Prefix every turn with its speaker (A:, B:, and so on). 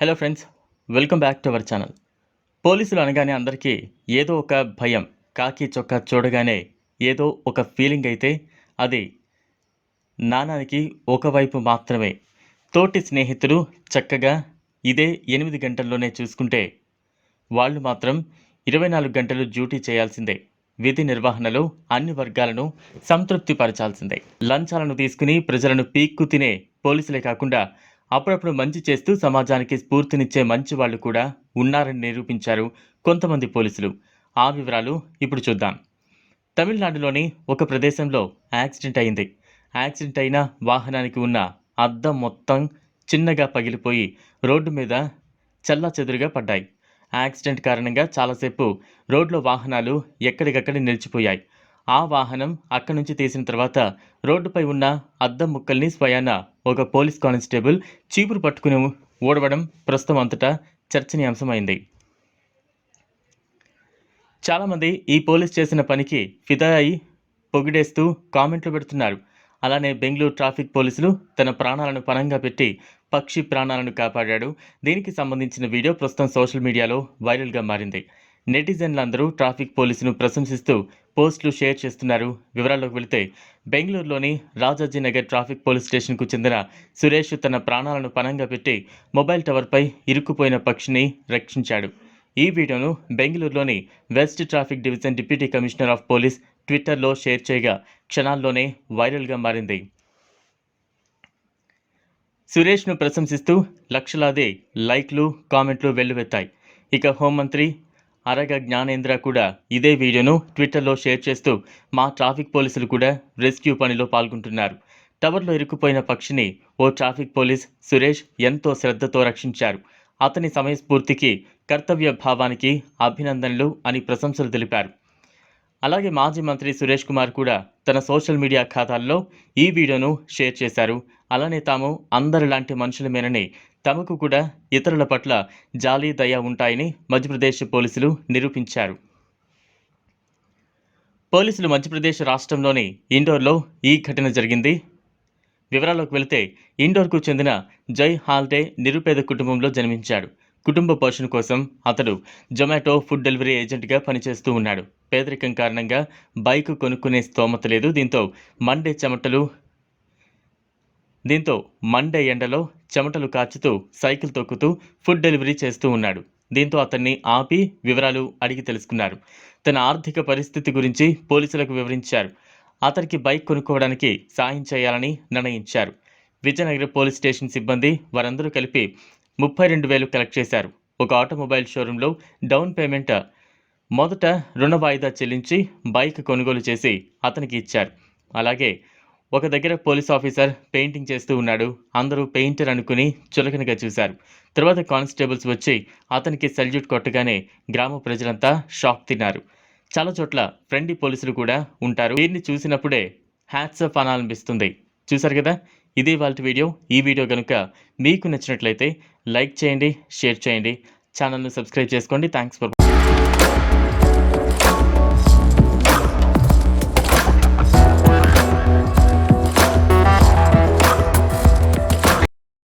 A: Hello friends welcome back to our channel. పోలీసులు అనగానే అందరికీ ఏదో ఒక భయం కాకి చొక్కా చూడగానే ఏదో ఒక ఫీలింగ్ అయితే అది నానానికి ఒకవైపు మాత్రమే. తోటి స్నేహితులు చక్కగా ఇదే ఎనిమిది గంటల్లోనే చూసుకుంటే వాళ్ళు మాత్రం ఇరవై నాలుగు గంటలు డ్యూటీ చేయాల్సిందే. విధి నిర్వహణలో అన్ని వర్గాలను సంతృప్తిపరచాల్సిందే. లంచాలను తీసుకుని ప్రజలను పీక్కు తినే పోలీసులే కాకుండా అప్పుడప్పుడు మంచి చేస్తూ సమాజానికి స్ఫూర్తినిచ్చే మంచి వాళ్ళు కూడా ఉన్నారని నిరూపించారు కొంతమంది పోలీసులు. ఆ వివరాలు ఇప్పుడు చూద్దాం. తమిళనాడులోని ఒక ప్రదేశంలో యాక్సిడెంట్ అయింది. యాక్సిడెంట్ అయిన వాహనానికి ఉన్న అద్దం మొత్తం చిన్నగా పగిలిపోయి రోడ్డు మీద చల్లా చెదురుగా పడ్డాయి. యాక్సిడెంట్ కారణంగా చాలాసేపు రోడ్లో వాహనాలు ఎక్కడికక్కడ నిలిచిపోయాయి. ఆ వాహనం అక్కడి నుంచి తీసిన తర్వాత రోడ్డుపై ఉన్న అద్దం ముక్కల్ని స్వయాన ఒక పోలీస్ కానిస్టేబుల్ చీపురు పట్టుకుని ఓడవడం ప్రస్తుతం అంతటా చర్చనీయాంశమైంది. చాలామంది ఈ పోలీస్ చేసిన పనికి ఫిదా అయి పొగిడేస్తూ కామెంట్లు పెడుతున్నారు. అలానే బెంగళూరు ట్రాఫిక్ పోలీసులు తన ప్రాణాలను పణంగా పెట్టి పక్షి ప్రాణాలను కాపాడాడు. దీనికి సంబంధించిన వీడియో ప్రస్తుతం సోషల్ మీడియాలో వైరల్గా మారింది. నెటిజన్లందరూ ట్రాఫిక్ పోలీసును ప్రశంసిస్తూ పోస్టులు షేర్ చేస్తున్నారు. వివరాల్లోకి వెళితే బెంగళూరులోని రాజాజీనగర్ ట్రాఫిక్ పోలీస్ స్టేషన్కు చెందిన సురేష్ తన ప్రాణాలను పణంగా పెట్టి మొబైల్ టవర్పై ఇరుక్కుపోయిన పక్షిని రక్షించాడు. ఈ వీడియోను బెంగళూరులోని west traffic division deputy commissioner of police ట్విట్టర్లో షేర్ చేయగా క్షణాల్లోనే వైరల్గా మారింది. సురేష్ను ప్రశంసిస్తూ లక్షలాది లైక్లు కామెంట్లు వెల్లువెత్తాయి. ఇక హోంమంత్రి అరగ జ్ఞానేంద్ర కూడా ఇదే వీడియోను ట్విట్టర్లో షేర్ చేస్తూ మా ట్రాఫిక్ పోలీసులు కూడా రెస్క్యూ పనిలో పాల్గొంటున్నారు. టవర్లో ఇరుక్కుపోయిన పక్షిని ఓ ట్రాఫిక్ పోలీస్ సురేష్ ఎంతో శ్రద్ధతో రక్షించారు. అతని సమయస్ఫూర్తికి కర్తవ్య భావానికి అభినందనలు అని ప్రశంసలు తెలిపారు. అలాగే మాజీ మంత్రి సురేష్ కుమార్ కూడా తన సోషల్ మీడియా ఖాతాల్లో ఈ వీడియోను షేర్ చేశారు. అలానే తాము అందరిలాంటి మనుషులమేనని తమకు కూడా ఇతరుల పట్ల జాలి దయ ఉంటాయని మధ్యప్రదేశ్ పోలీసులు నిరూపించారు. పోలీసులు మధ్యప్రదేశ్ రాష్ట్రంలోని ఇండోర్లో ఈ ఘటన జరిగింది. వివరాల్లోకి వెళితే ఇండోర్కు చెందిన జై హాల్డే నిరుపేద కుటుంబంలో జన్మించాడు. కుటుంబ పోషణ కోసం అతడు జొమాటో ఫుడ్ డెలివరీ ఏజెంట్గా పనిచేస్తూ ఉన్నాడు. పేదరికం కారణంగా బైక్ కొనుక్కునే స్తోమత లేదు. దీంతో మండే చెమటలు దీంతో మండే ఎండలో చెమటలు కాచుతూ సైకిల్ తొక్కుతూ ఫుడ్ డెలివరీ చేస్తూ ఉన్నాడు. దీంతో అతన్ని ఆపి వివరాలు అడిగి తెలుసుకున్నారు. తన ఆర్థిక పరిస్థితి గురించి పోలీసులకు వివరించారు. అతనికి బైక్ కొనుక్కోవడానికి సాయం చేయాలని నిర్ణయించారు. విజయనగరం పోలీస్ స్టేషన్ సిబ్బంది వారందరూ కలిపి ముప్పై రెండు వేలు కలెక్ట్ చేశారు. ఒక ఆటోమొబైల్ షోరూంలో డౌన్ పేమెంట్ మొదట రుణ వాయిదా చెల్లించి బైక్ కొనుగోలు చేసి అతనికి ఇచ్చారు. అలాగే ఒక దగ్గర పోలీస్ ఆఫీసర్ పెయింటింగ్ చేస్తూ ఉన్నాడు. అందరూ పెయింటర్ అనుకుని చులకనగా చూశారు. తర్వాత కానిస్టేబుల్స్ వచ్చి అతనికి సల్యూట్ కొట్టగానే గ్రామ ప్రజలంతా షాక్ తిన్నారు. చాలా చోట్ల ఫ్రెండ్లీ పోలీసులు కూడా ఉంటారు. వీరిని చూసినప్పుడే హ్యాట్స్ ఆఫ్ అనాలనిపిస్తుంది. చూశారు కదా? ఇదే వాళ్ళ వీడియో. ఈ వీడియో కనుక మీకు నచ్చినట్లయితే లైక్ చేయండి షేర్ చేయండి. ఛానల్ను సబ్స్క్రైబ్ చేసుకోండి. Thanks for